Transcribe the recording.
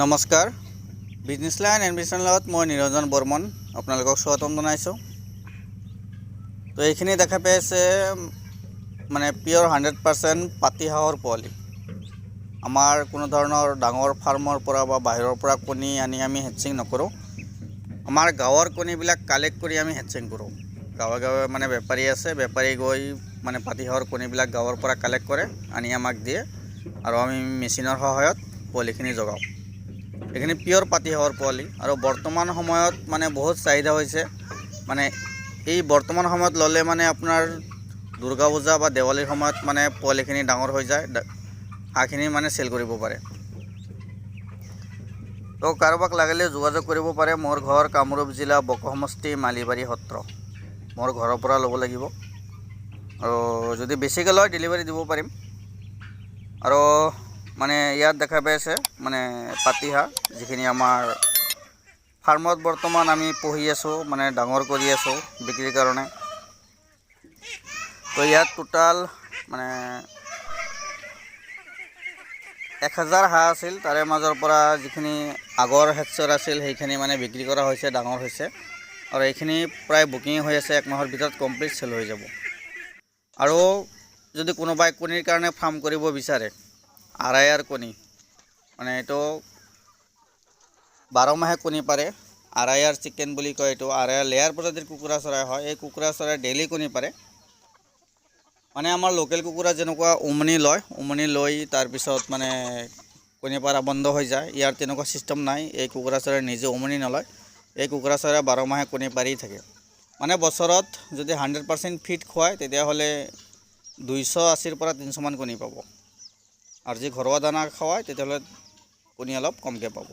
নমস্কাৰ। Business line এডমিশ্যনৰ লগত মই নিৰঞ্জন বৰ্মন, আপোনালোকক স্বাগতম জনাইছোঁ। তো এইখিনি দেখা পাই আছে মানে পিয়'ৰ হাণ্ড্ৰেড পাৰ্চেণ্ট পাতিহাঁহৰ পোৱালি। আমাৰ কোনো ধৰণৰ ডাঙৰ ফাৰ্মৰ পৰা বা বাহিৰৰ পৰা কণী আনি আমি হেচিং নকৰোঁ। আমাৰ গাঁৱৰ কণীবিলাক কালেক্ট কৰি আমি হেচিং কৰোঁ। গাঁৱে গাঁৱে মানে বেপাৰী আছে, বেপাৰী গৈ মানে পাতিহাঁহৰ কণীবিলাক গাঁৱৰ পৰা কালেক্ট কৰে, আনি আমাক দিয়ে। আৰু আমি মেচিনৰ সহায়ত পোৱালিখিনি জগাওঁ। এইখিনি পিয়'ৰ পাতিহাঁহৰ পোৱালি। আৰু বৰ্তমান সময়ত মানে বহুত চাহিদা হৈছে। মানে এই বৰ্তমান সময়ত ল'লে মানে আপোনাৰ দুৰ্গা পূজা বা দেৱালীৰ সময়ত মানে পোৱালিখিনি ডাঙৰ হৈ যায়। হাঁহখিনি মানে চেল কৰিব পাৰে। তো কাৰোবাক লাগিলে যোগাযোগ কৰিব পাৰে। মোৰ ঘৰ কামৰূপ জিলা বক সমষ্টি মালিবাৰী সত্ৰ। মোৰ ঘৰৰ পৰা ল'ব লাগিব। আৰু যদি বেছিকৈ লয় ডেলিভাৰী দিব পাৰিম। আৰু মানে ইয়াত দেখা পাই আছে মানে পাতিহাঁহ যিখিনি আমাৰ ফাৰ্মত বৰ্তমান আমি পুহি আছোঁ মানে ডাঙৰ কৰি আছোঁ বিক্ৰীৰ কাৰণে। তো ইয়াত টোটাল মানে এক হাজাৰ হাঁহ আছিল, তাৰে মাজৰ পৰা যিখিনি আগৰ হেডছৰ আছিল, সেইখিনি মানে বিক্ৰী কৰা হৈছে, ডাঙৰ হৈছে। আৰু এইখিনি প্ৰায় বুকিং হৈ আছে, এক মাহৰ ভিতৰত কমপ্লিট চেল হৈ যাব। আৰু যদি কোনোবাই কণীৰ কাৰণে ফাৰ্ম কৰিব বিচাৰে আঢ়াইয়াৰ কণী। মানে এইটো বাৰ মাহে কণী পাৰে। আঢ়াইয়াৰ চিকেন বুলি কয় এইটো। আঢ়াইয়াৰ লেয়াৰ প্ৰজাতিৰ কুকুৰা চৰাই হয়। এই কুকুৰা চৰাই ডেইলি কণী পাৰে। মানে আমাৰ লোকেল কুকুৰা যেনেকুৱা উমনি লয়, উমনি লৈ তাৰপিছত মানে কণী পাৰা বন্ধ হৈ যায়। ইয়াৰ তেনেকুৱা ছিষ্টেম নাই। এই কুকুৰা চৰাই নিজে উমনি নলয়। এই কুকুৰা চৰাই বাৰ মাহে কণী পাৰি থাকে। মানে বছৰত যদি হাণ্ড্ৰেড পাৰ্চেণ্ট ফিট খুৱায়, তেতিয়াহ'লে দুইশ আশীৰ পৰা তিনিশমান কণী পাব। আৰু যদি ঘৰুৱা দানা খুৱায় তেতিয়াহ'লে কণী অলপ কমকৈ পাব।